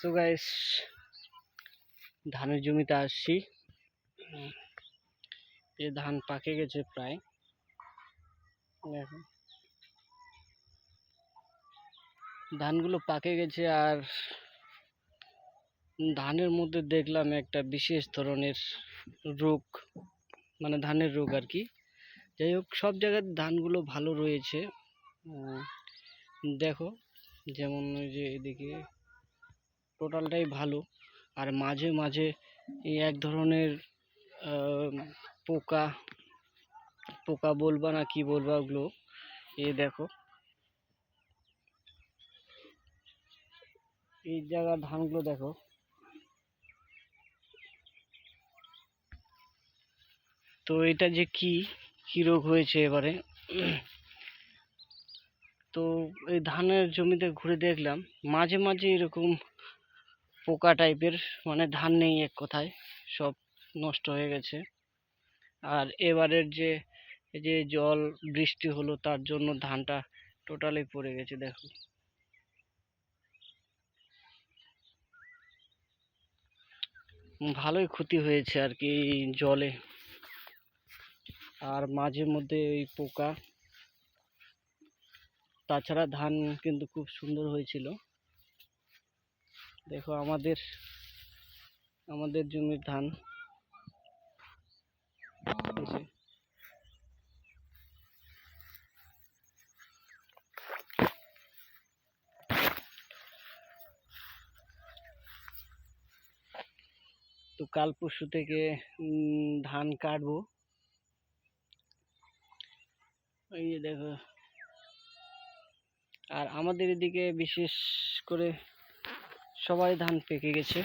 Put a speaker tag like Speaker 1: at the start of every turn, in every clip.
Speaker 1: So guys ধানের জমিতে আসছি। এ ধান পাকে গেছে প্রায়। ধানগুলো পাকে গেছে আর ধানের মধ্যে দেখলাম একটা বিশেষ ধরনের রোগ মানে ধানের রোগ আর কি। যাই হোক, সব জায়গার ধানগুলো ভালো রয়েছে। দেখো, যেমন ওই যে এদিকে টোটালটাই ভালো। আর মাঝে মাঝে এই এক ধরনের পোকা পোকা বলবা না কি বলবা ওগুলো, এ দেখো। এই জায়গার ধানগুলো দেখো। তো এটা যে কি কি রোগ হয়েছে এবারে? তো এই ধানের জমিতে ঘুরে দেখলাম, মাঝে মাঝে এরকম পোকা টাইপের মানে ধান নেই এক কথায়, সব নষ্ট হয়ে গেছে। আর এবারের যে যে জল, বৃষ্টি হলো, তার জন্য ধানটা টোটালি পড়ে গেছে, দেখো। ভালোই ক্ষতি হয়েছে আর কি জলে। আর মাঝে মধ্যে এই পোকা। তাছাড়া ধান কিন্তু খুব সুন্দর হয়েছিল। দেখো, আমাদের আমাদের জমির ধান। তো কাল পরশু থেকে ধান কাটবো। এই দেখো, আর আমাদের এদিকে বিশেষ করে সবাই ধান পেকে গেছে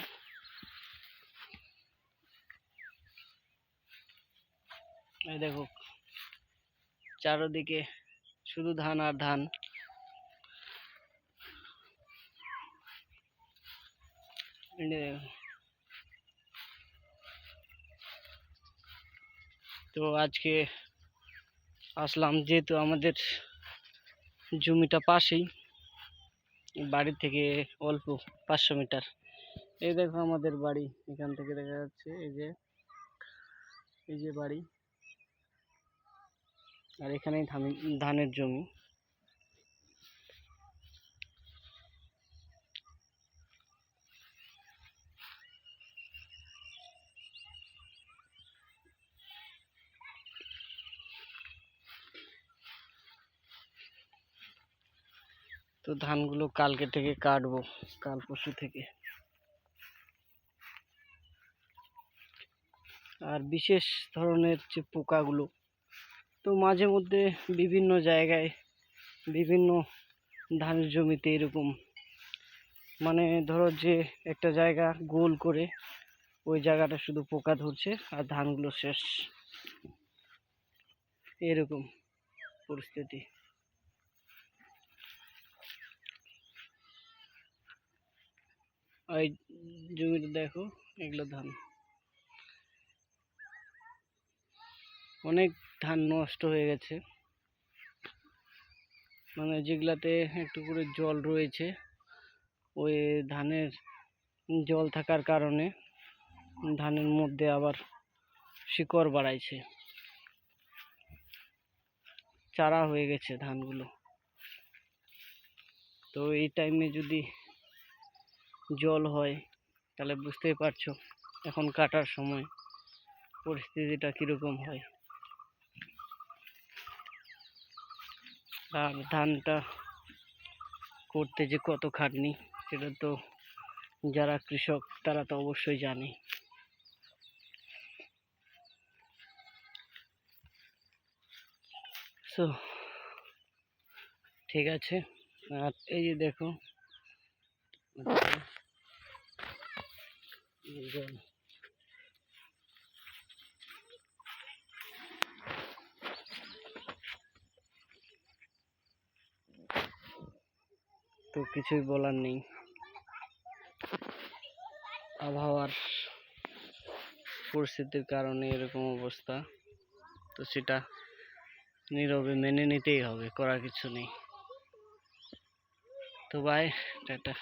Speaker 1: এই দেখো, চারোদিকে শুধু ধান আর ধান। তো আজকে আসলাম, যেহেতু আমাদের জমিটা পাশেই বাড়ি থেকে অল্প পাঁচশো মিটার। এই দেখো আমাদের বাড়ি, এখান থেকে দেখা যাচ্ছে এই যে এই যে বাড়ি। আর এখানেই ধানের জমি। তো ধানগুলো কালকে থেকে কাটবো, কাল পরশু থেকে। আর বিশেষ ধরনের যে পোকাগুলো, তো মাঝে মধ্যে বিভিন্ন জায়গায় বিভিন্ন ধানের জমিতে এরকম। মানে ধরো যে একটা জায়গা গোল করে, ওই জায়গাটা শুধু পোকা ধরছে আর ধানগুলো শেষ। এরকম পরিস্থিতি। ওই জমিটা দেখো, এগুলো ধান। অনেক ধান নষ্ট হয়ে গেছে। মানে যেগুলাতে একটু করে জল রয়েছে, ওই ধানের জল থাকার কারণে ধানের মধ্যে আবার শিকড় বাড়াইছে। চারা হয়ে গেছে ধানগুলো। তো এই টাইমে যদি জল হয়, তাহলে বুঝতেই পারছ এখন কাটার সময়, পরিস্থিতিটা কীরকম হয় আর ধানটা করতে যে কত খাটনি, সেটা তো যারা কৃষক, তারা তো অবশ্যই জানে সো ঠিক আছে আর এই যে দেখো। তো কিছুই বলার নেই। আবহাওয়ার পরিস্থিতির কারণে এরকম অবস্থা। তো সেটা নীরবে মেনে নিতেই হবে, করার কিছু নেই। তো বাই টাটা।